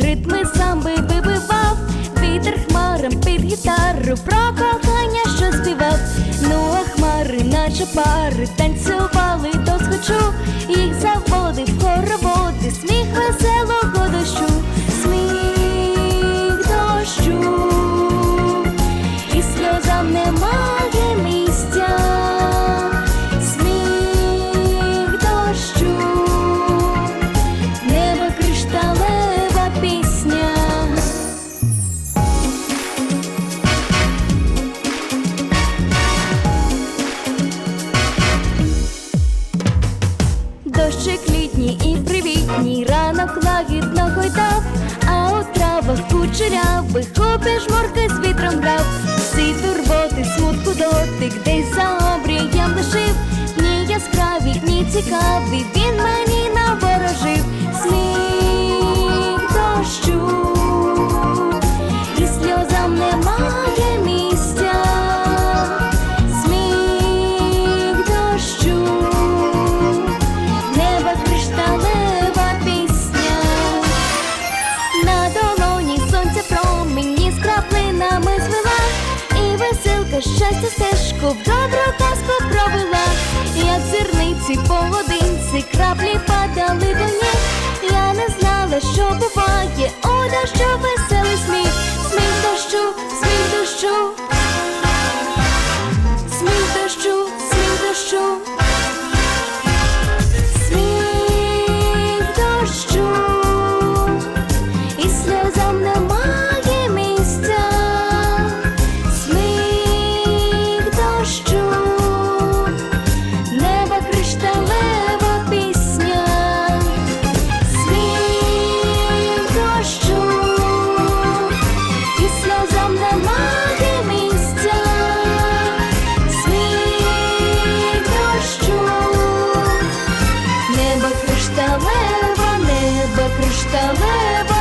ритми сам би вибивав, вітер хмаром під гітару, про кохання, що співав. Ну, а хмари, наче пари, танцювали до схочу, їх заводив хороводи, сміх веселого дощу, сміх дощу, і сльозам немає. Дотик, десь за обрієм лишив, ні яскраві, ні цікаві, він мені наворожив, сміх дощу, і сльозам немає місця. Сміх дощу, неба кришталева пісня, на долоні сонця промені з краплинами звела, веселка щастя річку в добру казку провела, як зірниці по краплі падали до нього. кришталева небо, кришталева.